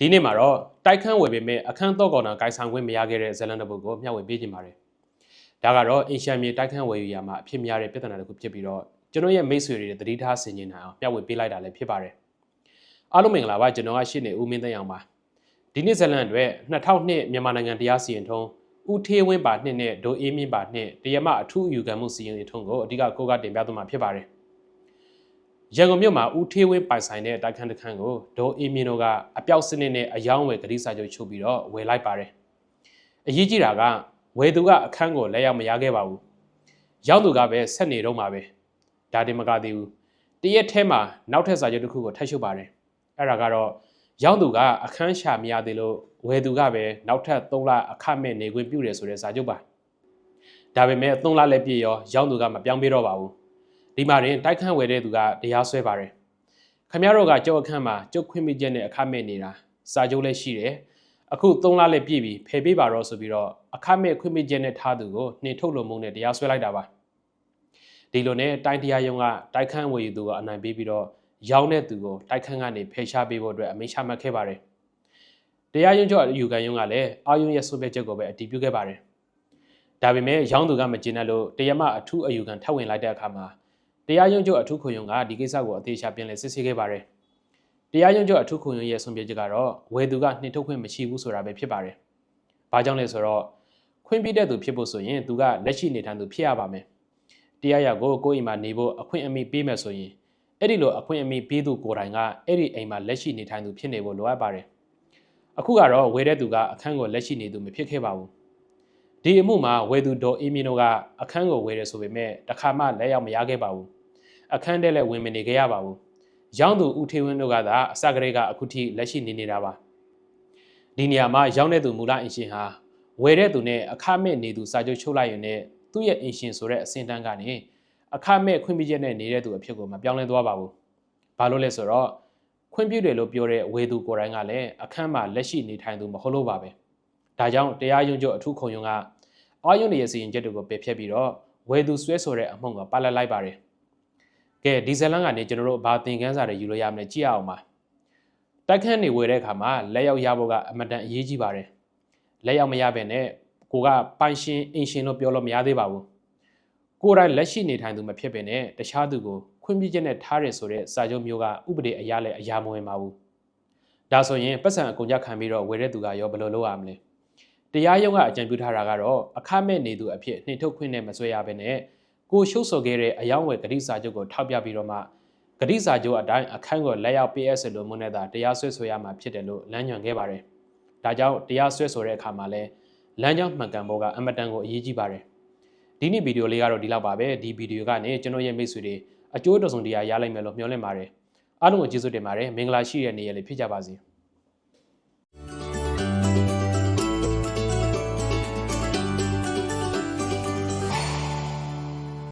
ဒီနေ့မှာတော့တိုက်ခန်းဝယ်ပေမဲ့အခန်းတော့ကော်နာဂိုင်ဆောင်ခွင့်မရခဲ့တဲ့ဇလန်တပုတ်ကိုမျှဝေပေးခြင်းပါတယ်ဒါကတော့အင်ရှာမြေတိုက်ခန်းဝယ်ယူရမှာအဖြစ်များတဲ့ပြဿနာတစ်ခုဖြစ်ပြီးတော့ကျွန်တော်ရဲ့မိတ်ဆွေတွေသတိထားဆင်ခြင်နိုင်အောင်မျှဝေပေးလိုက်တာလည်းဖြစ်ပါတယ်အားလုံးမင်္ဂလာပါကျွန်တော်ကရှင်းနေဦးမင်းသိန်းအောင်ပါဒီနေ့ဇလန်အတွက်2002မြန်မာနိုင်ငံတရားစီရင်ထုံးဦးထေးဝင်းပါနှစ်နဲ့ဒိုအေးမြင့်ပါနှစ်တရမအထူးအယူခံမှုစီရင်ထုံးကိုအဓိကကိုကတင်ပြသွားမှာဖြစ်ပါတယ် ရန်ကုန်မြို့မှာဦးထေးဝင်းပိုင်ဆိုင်တဲ့တိုက်ခန်းတစ်ခန်းကိုဒိုအေးမြင့်တို့ကအပြောက်စနစ်နဲ့အယောင်းဝယ်ဂတိစာချုပ်ချုပ်ပြီးတော့ဝယ်လိုက်ပါတယ်အရေးကြီးတာကဝယ်သူကအခန်းကိုလက်ရောက်မရခဲ့ပါဘူးရောက်သူကပဲဆက်နေတော့မှာပဲဒါတင်မကသေးဘူးတရက်ထဲမှာနောက်ထပ်စာချုပ်တစ်ခုကိုထပ်ချုပ်ပါတယ်အဲ့ဒါကတော့ရောက်သူကအခန်းရှာမရသေးလို့ဝယ်သူကပဲနောက်ထပ်3လအခမဲ့နေခွင့်ပြုတယ်ဆိုတဲ့စာချုပ်ပါဒါပေမဲ့3လလည်းပြည့်ရောရောက်သူကမပြောင်းပေးတော့ပါဘူး ဒီမှာရင်တိုက်ခန်းဝယ်တဲ့သူကတရားစွဲပါတယ်ခမရတို့ကကြောက်အခန်းမှာကျုပ်ခွင့်ပြုချက်နဲ့အခမဲ့နေတာစာချုပ်လည်းရှိတယ်အခု3လလည်းပြည့်ပြီဖယ်ပေးပါတော့ဆိုပြီးတော့အခမဲ့ခွင့်ပြုချက်နဲ့ထားသူကိုနှင်ထုတ်လို့မုန်းနဲ့တရားစွဲလိုက်တာပါဒီလိုနဲ့တိုင်းတရားရုံးကတိုက်ခန်းဝယ်ယူသူကိုအနိုင်ပေးပြီးတော့ရောင်းတဲ့သူကိုတိုက်ခန်းကနေဖယ်ရှားပေးဖို့အတွက်အမိန့်ချမှတ်ခဲ့ပါတယ်တရားရုံးချုပ်အယူခံရုံးကလည်းအာယုံရဲ့ဆိုဖြတ်ချက်ကိုပဲအတည်ပြုခဲ့ပါတယ်ဒါပေမဲ့ရောင်းသူကမကျေနပ်လို့တရားမအထူးအယူခံထပ်ဝင်လိုက်တဲ့အခါမှာ တရားရုံးချုပ်အထူးခုံရုံးကဒီကိစ္စကိုအသေးချာပြန်လည်စစ်ဆေးခဲ့ပါတယ်တရားရုံးချုပ်အထူးခုံရုံးရဲ့ဆုံးဖြတ်ချက်ကတော့ဝယ်သူကနှင်ထုတ်ခွင့်မရှိဘူးဆိုတာပဲဖြစ်ပါတယ်။ဘာကြောင့်လဲဆိုတော့ခွင့်ပြုတဲ့သူဖြစ်ဖို့ဆိုရင်သူကလက်ရှိနေထိုင်သူဖြစ်ရပါမယ်။တရားရကိုကိုယ့်အိမ်မှာနေဖို့အခွင့်အမိပေးမယ်ဆိုရင်အဲ့ဒီလိုအခွင့်အမိပေးသူကိုယ်တိုင်ကအဲ့ဒီအိမ်မှာလက်ရှိနေထိုင်သူဖြစ်နေဖို့လိုအပ်ပါတယ်။အခုကတော့ဝယ်တဲ့သူကအခန်းကိုလက်ရှိနေသူမဖြစ်ခဲ့ပါဘူး။ဒီအမှုမှာဝယ်သူဒေါ်အေးမင်းတို့ကအခန်းကိုဝယ်တယ်ဆိုပေမဲ့တခါမှလက်ရောက်မရခဲ့ပါဘူး။ အခန်းထဲလည်းဝင်မနေခဲ့ရပါဘူး။ရောင်းသူဦးထေဝင်းတို့ကသာအစကတည်းကအခုထိလက်ရှိနေနေတာပါဒီနေရာမှာရောင်းတဲ့သူမူလအင်ရှင်ဟာဝယ်တဲ့သူနဲ့အခမဲ့နေသူစာချုပ်ချုပ်လိုက်ရင်လည်းသူ့ရဲ့အင်ရှင်ဆိုတဲ့အစင်တန်းကနေအခမဲ့ခွင့်ပြုချက်နဲ့နေတဲ့သူအဖြစ်ကိုမပြောင်းလဲသွားပါဘူးဘာလို့လဲဆိုတော့ခွင့်ပြုတယ်လို့ပြောတဲ့ဝယ်သူကိုယ်တိုင်ကလည်းအခန်းမှာလက်ရှိနေထိုင်သူမဟုတ်လို့ပါပဲဒါကြောင့်တရားရုံးချုပ်အထူးခုံရုံးကအာရုံရဲ့စီရင်ချက်တွေကိုပယ်ဖျက်ပြီးတော့ဝယ်သူဆွဲဆိုတဲ့အမှုန့်ကပါလက်လိုက်ပါတယ်ကဲ ဒီဇလန်ကနေကျွန်တော်တို့ဘာသင်ခန်းစာတွေယူလို့ရမလဲကြည့်အောင်ပါတိုက်ခန်းနေဝယ်တဲ့အခါမှာလက်ရောက်ရဖို့ကအမတန်အရေးကြီးပါတယ်လက်ရောက်မရဘဲနဲ့ကိုကပိုင်ရှင်အင်ရှင်လို့ပြောလို့မရသေးပါဘူးကိုယ်တိုင်လက်ရှိနေထိုင်သူမဖြစ်ဘဲနဲ့တခြားသူကိုခွင့်ပြုချက်နဲ့ထားရဆိုတဲ့စာချုပ်မျိုးကဥပဒေအရာလည်းအရာမဝင်ပါဘူးဒါဆိုရင်ပတ်စံအကုန်ကြခံပြီးတော့ဝယ်တဲ့သူကရောဘယ်လိုလုပ်ရမလဲတရားရုံးကအကြံပြုထားတာကတော့အခမဲ့နေသူအဖြစ်နှင်ထုတ်ခွင့်နဲ့မဆွဲရဘဲနဲ့ ကိုရှုပ်ဆိုခဲ့တဲ့အယောင်းဝယ်ဂတိစာချုပ်ကိုထောက်ပြပြီးတော့မှဂတိစာချုပ်အတိုင်းအခန်းကိုလက်ရောက် PS လို့မွန်းနေတာတရားစွဲဆိုရမှာဖြစ်တယ်လို့လမ်းညွှန်ခဲ့ပါတယ်။ဒါကြောင့်တရားစွဲဆိုတဲ့အခါမှာလဲလမ်းကြောင်းမှန်ကန်ဖို့ကအမတန်ကိုအရေးကြီးပါတယ်။ဒီနေ့ဗီဒီယိုလေးကတော့ဒီလောက်ပါပဲ။ဒီဗီဒီယိုကနေကျွန်တော်ရဲ့မိတ်ဆွေတွေအကျိုးတော်ဆုံးတရားရလိုက်မယ်လို့မျှော်လင့်ပါတယ်။အားလုံးကိုကျေးဇူးတင်ပါတယ်။မင်္ဂလာရှိတဲ့နေ့ရက်လေးဖြစ်ကြပါစေ။